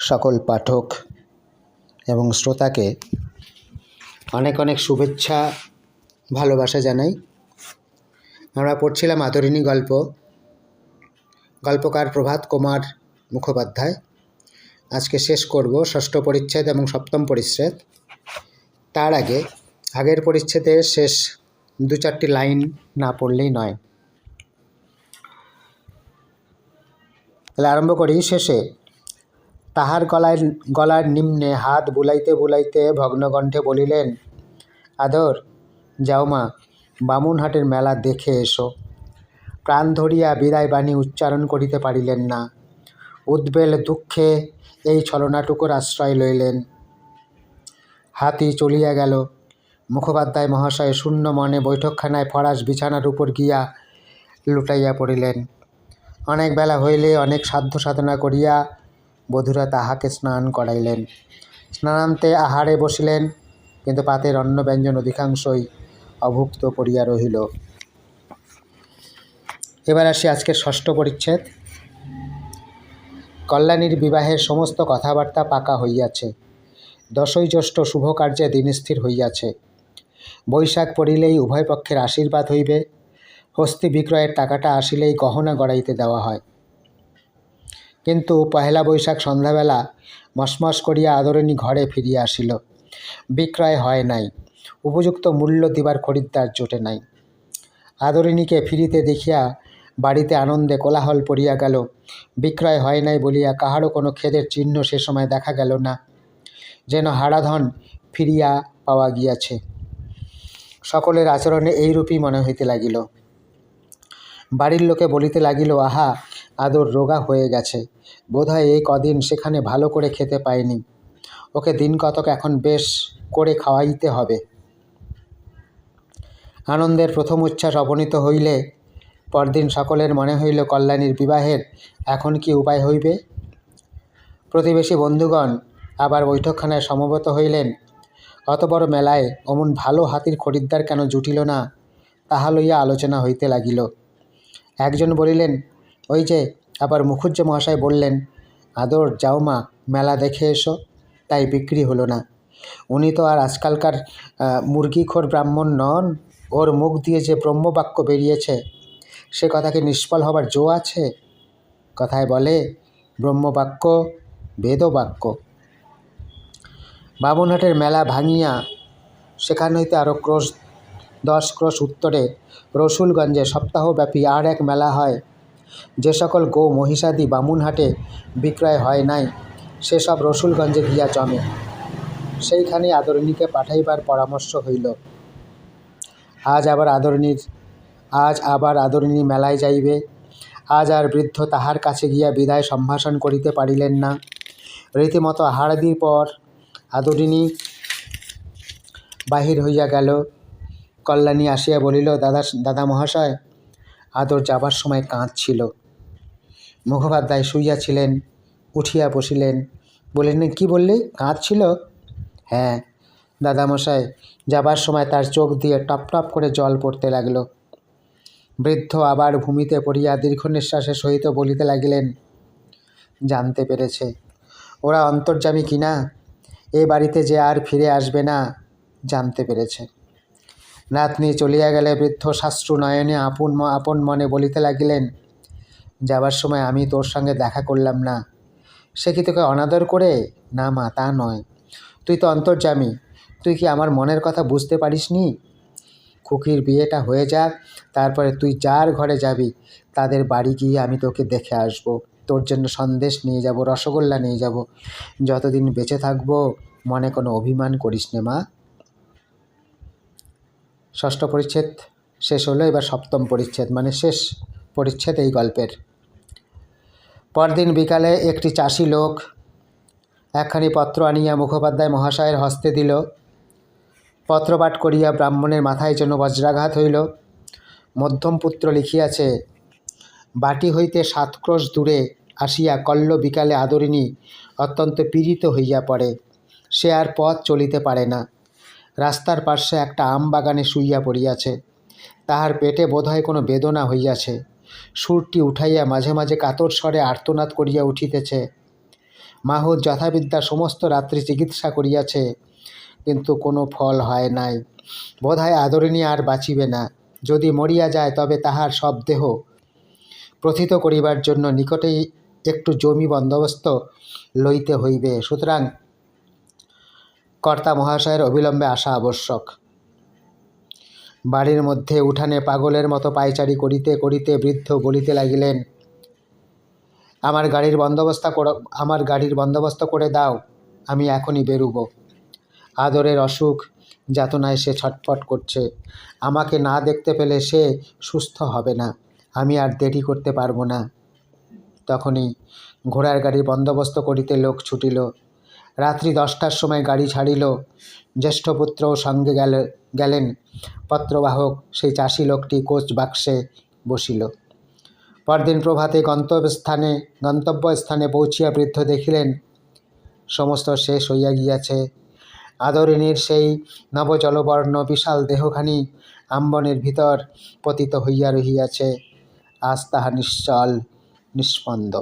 সকল পাঠক এবং শ্রোতাকে অনেক অনেক শুভেচ্ছা, ভালোবাসা জানাই। আমরা পড়ছিলাম আদরিণী গল্প। গল্পকার প্রভাত কুমার মুখোপাধ্যায়। আজকে শেষ করব ষষ্ঠ পরিচ্ছেদ এবং সপ্তম পরিচ্ছেদ। তার আগে, আগের পরিচ্ছেদের শেষ দু চারটি লাইন না পড়লেই নয়। তাহলে আরম্ভ করি শেষে। তাহার গলায়, গলার নিম্নে হাত বুলাইতে বুলাইতে ভগ্নকণ্ঠে বলিলেন, আদর, যাও মা, বামুনহাটের মেলা দেখে এসো। প্রাণ ধরিয়া বিদায় বাণী উচ্চারণ করিতে পারিলেন না। উদ্বেল দুঃখে এই ছলনাটুকুর আশ্রয় লইলেন। হাতি চলিয়া গেল। মুখোপাধ্যায় মহাশয় শূন্য মনে বৈঠকখানায় ফরাস বিছানার উপর গিয়া লুটাইয়া পড়িলেন। অনেক বেলা হইলে অনেক সাধ্য সাধনা করিয়া বধূরা তাহাকে স্নান করাইলেন। স্নানান্তে আহারে বসিলেন, কিন্তু পাতের অন্ন ব্যঞ্জন অধিকাংশই অভুক্ত পড়িয়া রহিল। এবার আসি আজকের ষষ্ঠ পরিচ্ছেদ। কল্যাণীর বিবাহের সমস্ত কথাবার্তা পাকা হইয়াছে। দশই জ্যৈষ্ঠ শুভ কার্যে দিন স্থির হইয়াছে। বৈশাখ পড়িলেই উভয় পক্ষের আশীর্বাদ হইবে। হস্তি বিক্রয়ের টাকাটা আসিলেই গহনা গড়াইতে দেওয়া হয়। কিন্তু পহেলা বৈশাখ সন্ধ্যাবেলা মসমস করিয়া আদরিণী ঘরে ফিরিয়া আসিল। বিক্রয় হয় নাই। উপযুক্ত মূল্য দিবার খরিদ্দার জোটে নাই। আদরিণীকে ফিরিতে দেখিয়া বাড়িতে আনন্দে কোলাহল পড়িয়া গেল। বিক্রয় হয় নাই বলিয়া কাহারও কোনো খেদের চিহ্ন সে সময় দেখা গেল না। যেন হারাধন ফিরিয়া পাওয়া গিয়াছে। সকলের আচরণে এইরূপই মনে হইতে লাগিল। বাড়ির লোকে বলিতে লাগিল, আহা আদর রোগা হয়ে গেছে। বোধহয় এই কদিন সেখানে ভালো করে খেতে পায়নি ওকে দিন কতক এখন বেশ করে খাওয়াইতে হবে। আনন্দের প্রথম উচ্ছ্বাস অবনীত হইলে পরদিন সকলের মনে হইল কল্যাণীর বিবাহের এখন কি উপায় হইবে? প্রতিবেশী বন্ধুগণ আবার বৈঠকখানায় সমবেত হইলেন। অত বড় মেলায় অমন ভালো হাতির খরিদ্দার কেন জুটিল না, তাহা লইয়া আলোচনা হইতে লাগিল। একজন বলিলেন ওই যে আবার মুখুজ্জে মহাশয় বললেন, আদর যাও মা, মেলা দেখে এসো। তাই বিক্রি হলো না। উনি তো আর আজকালকার মুরগিখোর ব্রাহ্মণ নন, ওর মুখ দিয়ে যে ব্রহ্মবাক্য বেরিয়েছে, সে কথাকে নিষ্ফল হবার জো আছে? কথায় বলে, ব্রহ্মবাক্য, বেদবাক্য। বামুনহাটের মেলা ভাঙিয়া সেখান হইতে আরও ক্রোশ, দশ ক্রোশ উত্তরে রসুলগঞ্জে সপ্তাহব্যাপী আর এক মেলা হয় যে সকল গো মহিষাদি বামুনহাটে বিক্রয় হয় নাই সেসব রসুলগঞ্জে গিয়া জমে। সেইখানে আদরিণীকে পাঠাইবার পরামর্শ হইল। আজ আবার আদরিণীর, আজ আবার আদরিণী মেলায় যাইবে। আজ আর বৃদ্ধ তাহার কাছে গিয়া বিদায় সম্ভাষণ করিতে পারিলেন না। রীতিমতো আহারাদির পর আদরিণী বাহির হইয়া গেল। কল্যাণী আসিয়া বলিল, দাদা দাদা মহাশয় আদর যাবার সময় কাঁদছিল। মুখোপাধ্যায় শুইয়াছিলেন, উঠিয়া বসিলেন। বলিলেন, কি বললি? কাঁদছিল? হ্যাঁ দাদামশাই, যাবার সময় তার চোখ দিয়ে টপ টপ করে জল পড়তে লাগল। বৃদ্ধ আবার ভূমিতে পড়িয়া দীর্ঘ নিঃশ্বাসের সহিত বলিতে লাগিলেন, জানতে পেরেছে। ওরা অন্তর্যামী কিনা এ বাড়িতে যে আর ফিরে আসবে না, জানতে পেরেছে। নাতনি চলিয়া গেলে বৃদ্ধ শাস্ত্রু নয়নে আপন আপন মনে বলিতে লাগিলেন, যাবার সময় আমি তোর সঙ্গে দেখা করলাম না। সে কি তোকে অনাদর করে? না মা, তা নয়। তুই তো অন্তর্যামী। তুই কি আমার মনের কথা বুঝতে পারিস নি খুকির বিয়েটা হয়ে যাক, তারপরে তুই যার ঘরে যাবি, তাদের বাড়ি গিয়ে আমি তোকে দেখে আসব। তোর জন্য সন্দেশ নিয়ে যাব, রসগোল্লা নিয়ে যাব। যতদিন বেঁচে থাকব, মনে কোনো অভিমান করিস নে মা? ষষ্ঠ পরিচ্ছেদ শেষ হলো, এবার সপ্তম পরিচ্ছেদ মানে শেষ পরিচ্ছেদ এই গল্পের। পরদিন বিকালে একটি চাষি লোক একখানি পত্র আনিয়া মুখোপাধ্যায় মহাশয়ের হস্তে দিল। পত্রপাঠ করিয়া ব্রাহ্মণের মাথায় যেন বজ্রাঘাত হইল। মধ্যম পুত্র লিখিয়াছে, বাটি হইতে সাত ক্রোশ দূরে আসিয়া কল্ল বিকালে আদরিণী অত্যন্ত পীড়িত হইয়া পড়ে। সে আর পথ চলিতে পারে না। রাস্তার পার্শ্বে একটা আম বাগানে শুইয়া পড়িয়াছে। তাহার পেটে বোধহয় কোনো বেদনা হইয়াছে। সুরটি উঠাইয়া মাঝে মাঝে কাতর স্বরে আর্তনাদ করিয়া উঠিতেছে। মাহুত যথাবিদ্যা সমস্ত রাত্রি চিকিৎসা করিয়াছে, কিন্তু কোনো ফল হয় নাই। বোধহয় আদরিণী আর বাঁচিবে না। যদি মরিয়া যায়, তবে তাহার সব দেহ প্রথিত করিবার জন্য নিকটেই একটু জমি বন্দোবস্ত লইতে হইবে। সুতরাং কর্তা মহাশয়ের অবিলম্বে আসা আবশ্যক। বাড়ির মধ্যে উঠানে পাগলের মতো পায়চারি করিতে করিতে বৃদ্ধ বলিতে লাগিলেন, আমার গাড়ির বন্দোবস্ত আমার গাড়ির বন্দোবস্ত করে দাও, আমি এখনই বেরুব। আদরের অসুখ যাতনায় সে ছটফট করছে। আমাকে না দেখতে পেলে সে সুস্থ হবে না, আমি আর দেরি করতে পারব না। তখনই ঘোড়ার গাড়ির বন্দোবস্ত করিতে লোক ছুটিল। রাত্রি দশটার সময় গাড়ি ছাড়িল। জ্যেষ্ঠ পুত্রও সঙ্গে গেল, গেলেন। পত্রবাহক, সেই চাষি লোকটি কোচ বাক্সে বসিল। পরদিন প্রভাতে গন্তব্যস্থানে গন্তব্যস্থানে পৌঁছিয়া বৃদ্ধ দেখিলেন, সমস্ত শেষ হইয়া গিয়াছে। আদরিণীর সেই নবজলবর্ণ বিশাল দেহখানি আম্বনের ভিতর পতিত হইয়া রহিয়াছে। আজ তাহা নিশ্চল নিস্পন্দ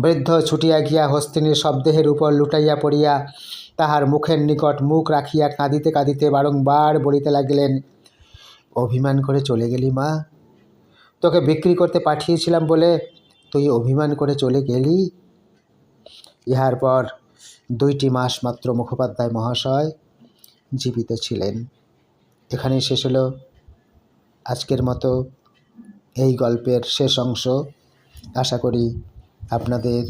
বৃদ্ধ ছুটিয়া গিয়া হস্তিনীর শবদেহের উপর লুটাইয়া পড়িয়া তাহার মুখের নিকট মুখ রাখিয়া কাঁদিতে কাঁদিতে বারংবার বলিতে লাগিলেন, অভিমান করে চলে গেলি মা। তোকে বিক্রি করতে পাঠিয়েছিলাম বলে তুই অভিমান করে চলে গেলি। ইহার পর দুইটি মাস মাত্র মুখোপাধ্যায় মহাশয় জীবিত ছিলেন। এখানেই শেষ হলো আজকের মতো। এই গল্পের শেষ অংশ আশা করি আপনাদের